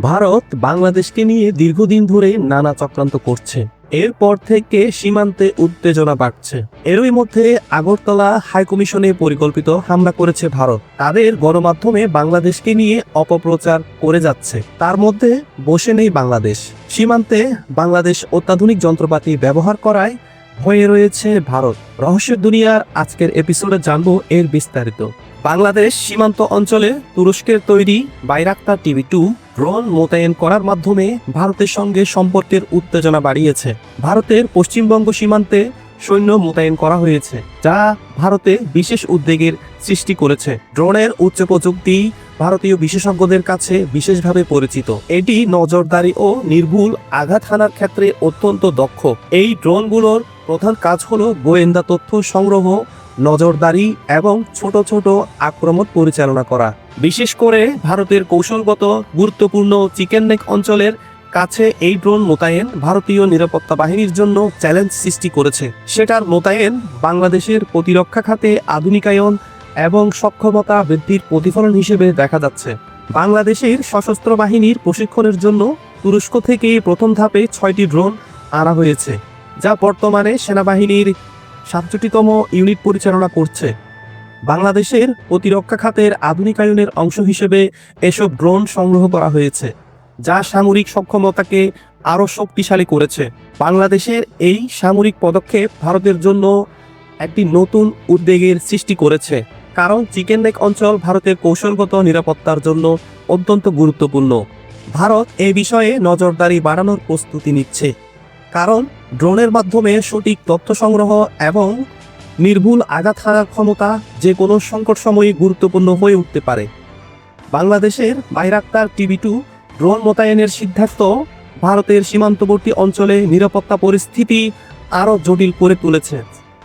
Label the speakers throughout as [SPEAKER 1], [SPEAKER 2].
[SPEAKER 1] ভারত বাংলাদেশকে নিয়ে দীর্ঘদিন ধরে নানা চক্রান্ত করছে। এরপর থেকে সীমান্তে উত্তেজনা বাড়ছে। এরই মধ্যে আগরতলা হাইকমিশনে পরিকল্পিত হামলা করেছে ভারত। তাদের গণমাধ্যমে বাংলাদেশকে নিয়ে অপপ্রচার করে যাচ্ছে। তার মধ্যে বসে নেই বাংলাদেশ। সীমান্তে বাংলাদেশ অত্যাধুনিক যন্ত্রপাতি ব্যবহার করায় হয়ে রয়েছে ভারত। রহস্যের দুনিয়ার আজকের এপিসোডে জানব এর বিস্তারিত। বাংলাদেশ সীমান্ত অঞ্চলে তুরস্কের তৈরি বাইরাক্তার টিভি টু ড্রোন মোতায়েন করার মাধ্যমে ভারতের সঙ্গে সম্পর্কের উত্তেজনা বাড়িয়েছে। ভারতের পশ্চিমবঙ্গ সীমান্তে সৈন্য মোতায়েন করা হয়েছে, যা ভারতে বিশেষ উদ্বেগের সৃষ্টি করেছে। ড্রোনের উচ্চ প্রযুক্তি ভারতীয় বিশেষজ্ঞদের কাছে বিশেষভাবে পরিচিত। এটি নজরদারি ও নির্ভুল আঘাত হানার ক্ষেত্রে অত্যন্ত দক্ষ। এই ড্রোনগুলোর প্রধান কাজ হলো গোয়েন্দা তথ্য সংগ্রহ, নজরদারি এবং ছোট ছোট আক্রমণ পরিচালনা করা। বিশেষ করে ভারতের কৌশলগত গুরুত্বপূর্ণ চিকেন নেক অঞ্চলের কাছে এই ড্রোন মোতায়েন ভারতীয় নিরাপত্তা বাহিনীর জন্য চ্যালেঞ্জ সৃষ্টি করেছে। সেটার মোতায়েন বাংলাদেশের প্রতিরক্ষা খাতে আধুনিকায়ন এবং সক্ষমতা বৃদ্ধির প্রতিফলন হিসেবে দেখা যাচ্ছে। বাংলাদেশের সশস্ত্র বাহিনীর প্রশিক্ষণের জন্য তুরস্ক থেকে প্রথম ধাপে ছয়টি ড্রোন আনা হয়েছে। যা বর্তমানে সেনাবাহিনীর সাতষট্টিতম ইউনিট পরিচালনা করছে। বাংলাদেশের প্রতিরক্ষা খাতের আধুনিকায়নের অংশ হিসেবে এসব ড্রোন সংগ্রহ করা হয়েছে, যা সামরিক সক্ষমতাকে আরও শক্তিশালী করেছে। বাংলাদেশের এই সামরিক পদক্ষেপ ভারতের জন্য একটি নতুন উদ্বেগের সৃষ্টি করেছে, কারণ চিকেন নেক অঞ্চল ভারতের কৌশলগত নিরাপত্তার জন্য অত্যন্ত গুরুত্বপূর্ণ। ভারত এই বিষয়ে নজরদারি বাড়ানোর প্রস্তুতি নিচ্ছে, কারণ ড্রোনের মাধ্যমে সঠিক তথ্য সংগ্রহ এবং নির্ভুল আঘাত হানার ক্ষমতা যে কোনো সংকট সময়ে গুরুত্বপূর্ণ হয়ে উঠতে পারে। বাংলাদেশের বাইরাক্তার টিভি টু ড্রোন মোতায়েনের সিদ্ধান্ত ভারতের সীমান্তবর্তী অঞ্চলে নিরাপত্তা পরিস্থিতি আরও জটিল করে তুলেছে।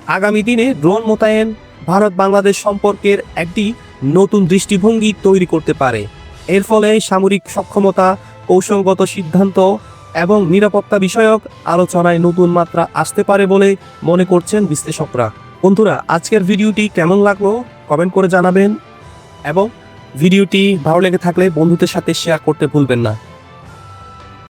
[SPEAKER 1] আগামী দিনে ড্রোন মোতায়েন ভারত বাংলাদেশ সম্পর্কের একটি নতুন দৃষ্টিভঙ্গি তৈরি করতে পারে। এর ফলে সামরিক সক্ষমতা, কৌশলগত সিদ্ধান্ত এবং নিরাপত্তা বিষয়ক আলোচনায় নতুন মাত্রা আসতে পারে বলে মনে করছেন বিশ্লেষকরা। বন্ধুরা, আজকের ভিডিওটি কেমন লাগল কমেন্ট করে জানাবেন এবং ভিডিওটি ভালো লেগে থাকলে বন্ধুদের সাথে শেয়ার করতে ভুলবেন না।